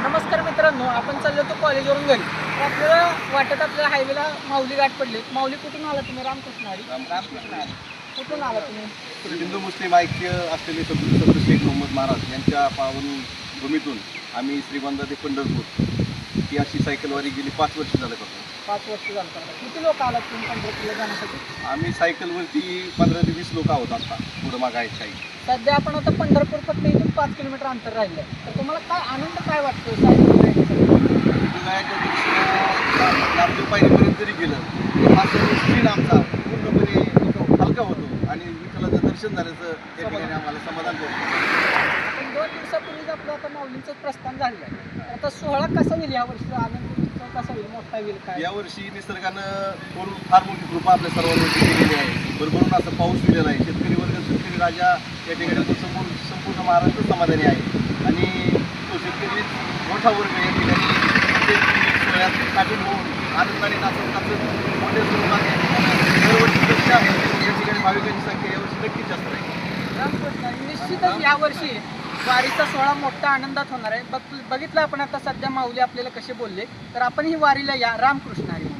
नमस्कार मित्रांनो आपण चाललो होतो कॉलेजवरून घरी. आपल्याला वाटत आपल्याला हायवेला माऊली गाठ पडली. माऊली कुठून आला तुम्ही? रामकृष्ण हरी रामकृष्ण हरी. कुठून आला तुम्ही? हिंदू मुस्लिम ऐक्य असलेले सदृ शेख मोहम्मद महाराज यांच्या पावन भूमीतून आम्ही श्रीगोंदा ते पंढरपूर ही अशी सायकलवारी गेली पाच वर्ष झालं करतो पाच वर्ष झालं करता. किती लोक आलात तुम्ही पंढरपूरला जाण्यासाठी? आम्ही सायकलवरती पंधरा ते वीस लोक आहोत आता पुढं माग आहेत काही सध्या आपण आता पंढरपूर फक्त इथून पाच किलोमीटर अंतर राहिलं आहे तर तुम्हाला काय आनंद काय वाटतो सायकल पायरीपर्यंत जरी गेलं तर हा स्क्रीन आमचा पूर्णपणे हलका होतो आणि विठ्ठलाचं दर्शन झाल्याचं त्या ठिकाणी आम्हाला समाधान होतं. दोन दिवसापूर्वीच आपलं आता माऊलींचं प्रस्थान झालं आहे. तर आता सोहळा कसा होईल यावर्षी? आनंद कसा होईल मोठा होईल काय? यावर्षी निसर्गानं करून फार मोठी कृपा आपल्या सर्वांवरती केलेली आहे. भरभरून असा पाऊस दिलेला आहे. शेतकरी वर्ग शेतकरी राजा या ठिकाणी तो संपूर्ण संपूर्ण महाराष्ट्र समाधानी आहे. आणि तो शेतकरी मोठा वर्ग या ठिकाणी सोहळ्यात सामील होऊन आनंदाने नाचत नाचत मोठ्या स्वरूपात या ठिकाणी दरवर्षीपेक्षा या ठिकाणी भाविकांची संख्या यावर्षी नक्कीच जास्त हरी. निश्चितच यावर्षी वारीचा सोहळा मोठा आनंदात होणार आहे. बघ बघितलं आपण आता सध्या माऊली आपल्याला कसे बोलले तर आपण ही वारीला या. रामकृष्ण हरी.